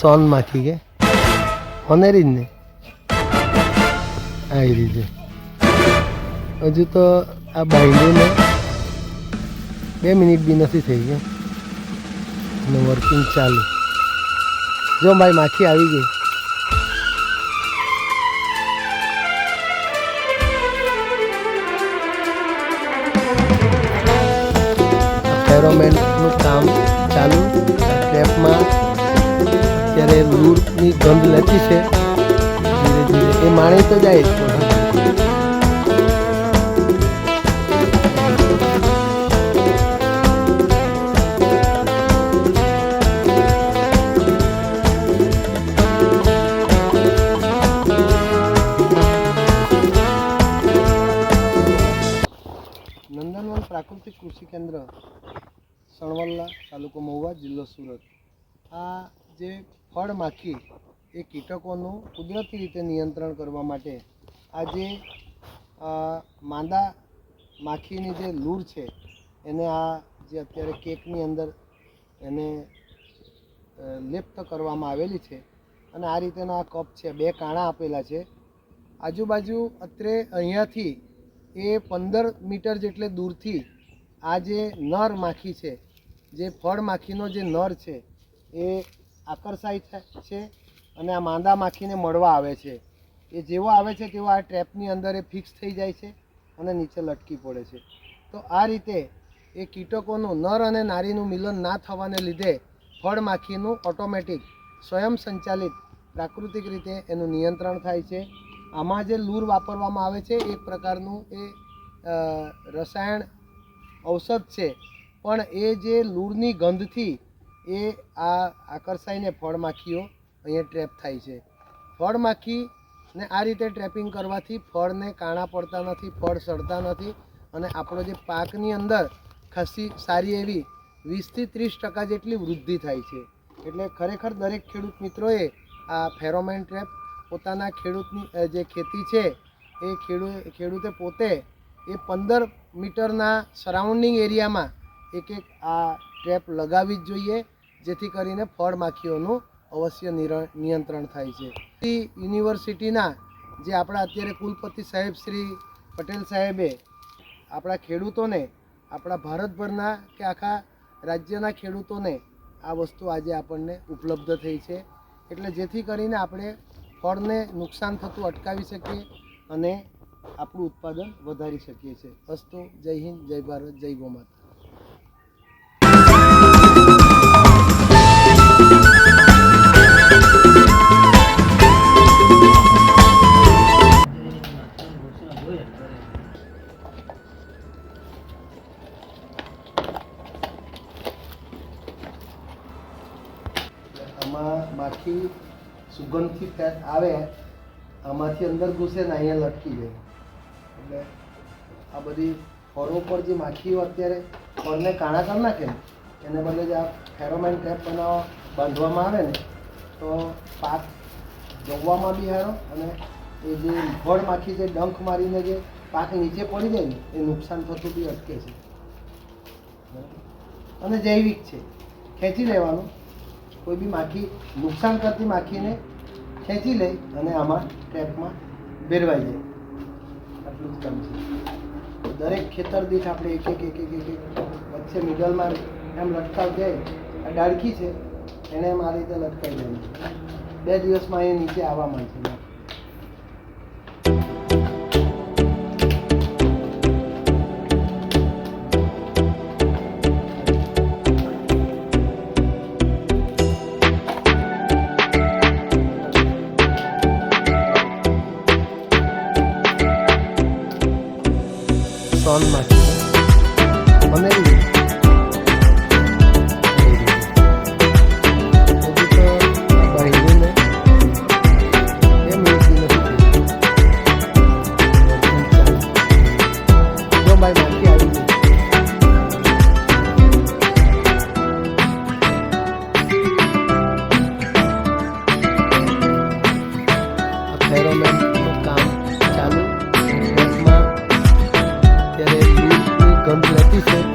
સોન માખી કે? હોનેરી જ ને? આવી રીતે. હજુ તો આ બાઈન્ડોને બે મિનિટ બી નથી થઈ ગયા અને વર્કિંગ ચાલુ. જો મારી માખી આવી ગઈ. ફેરોમેનનું લૂરની ગંધ લેતી છે. ધીરે ધીરે. એ માણી તો જાય નંદનવન પ્રાકૃતિક કૃષિ કેન્દ્ર, સણવલ્લા તાલુકો મહુવા, જિલ્લો સુરત. આ જે ફળ માખી એ કીટકોનું કુદરતી રીતે નિયંત્રણ કરવા માટે આ જે માંદા માખીની જે લૂર છે, એને આ જે અત્યારે કેકની અંદર એને લેપ્ત કરવામાં આવેલી છે અને આ રીતેનો આ કપ છે, બે કાણા આપેલા છે. આજુબાજુ અત્રે અહીંયાથી એ પંદર મીટર જેટલે દૂરથી આ જે નર માખી છે, જે ફળ માખીનો જે નર છે, એ આકર્ષાય છે અને આ માંદા માખીને મળવા આવે છે. એ જેવો આવે છે તેવો આ ટ્રેપની અંદર એ ફિક્સ થઈ જાય છે અને નીચે લટકી પડે છે. તો આ રીતે એ કીટકોનું નર અને નારીનું મિલન ના થવાને લીધે ફળ માખીનું ઓટોમેટિક સ્વયં સંચાલિત પ્રાકૃતિક રીતે એનું નિયંત્રણ થાય છે. આમાં જે લૂર વાપરવામાં આવે છે એક પ્રકારનું એ રસાયણ ઔષધ છે. પણ એ જે લૂરની ગંધથી એ આ આકર્ષાઈને ફળમાખીઓ અહીંયા ટ્રેપ થાય છે. ફળમાખીને આ રીતે ટ્રેપિંગ કરવાથી ફળને કાણા પડતા નથી, ફળ સડતા નથી અને આપણો જે પાકની અંદર ખાસી, સારી એવી વીસથી ત્રીસ ટકા જેટલી વૃદ્ધિ થાય છે. એટલે ખરેખર દરેક ખેડૂત મિત્રોએ આ ફેરોમેન ટ્રેપ પોતાના ખેડૂતની જે ખેતી છે, એ ખેડૂ, ખેડૂતે પોતે એ પંદર મીટરના સરાઉન્ડિંગ એરિયામાં એક એક આ ટ્રેપ લગાવવી જ જોઈએ, જેથી કરીને ફળ માખીઓનું અવશ્ય નિયંત્રણ થાય છે. યુનિવર્સિટીના જે આપણા અત્યારે કુલપતિ સાહેબ શ્રી પટેલ સાહેબે આપણા ખેડૂતોને, આપણા ભારતભરના કે આખા રાજ્યના ખેડૂતોને આ વસ્તુ આજે આપણને ઉપલબ્ધ થઈ છે. એટલે જેથી કરીને આપણે ફળને નુકસાન થતું અટકાવી શકીએ અને આપણું ઉત્પાદન વધારી શકીએ છીએ. અસ્તુ, જય હિન્દ, જય ભારત, જય ગો માખી સુગંધથી ફેટ આવે, આમાંથી અંદર ઘૂસે ને અહીંયા લટકી જાય. એટલે આ બધી ફળો પર જે માખીઓ અત્યારે ફળને કાણા કરી નાખે એને બદલે જે આ ફેરોમાઇન ટેપ બાંધવામાં આવે ને, તો પાક જોવામાં બી સારો અને એ જે ફળ માખી જે ડંખ મારીને જે પાક નીચે પડી જાય ને, એ નુકસાન થતું બી અટકે છે. અને જૈવિક છે. ખેંચી લેવાનું. કોઈ બી માખી નુકસાન કરતી માખીને ખેંચી લે અને આમાં ટ્રેપમાં ભેરવાઈ જાય. આટલું જ કામ છે. દરેક ખેતર દીઠ આપણે એક એક એક એક એક વચ્ચે મિડલમાં એમ લટકાવ જાય. આ ડાળખી છે. એને મારી રીતે લટકાઈ જાય બે દિવસમાં એ નીચે આવવા માંડશે સોન માખી મને Lucifer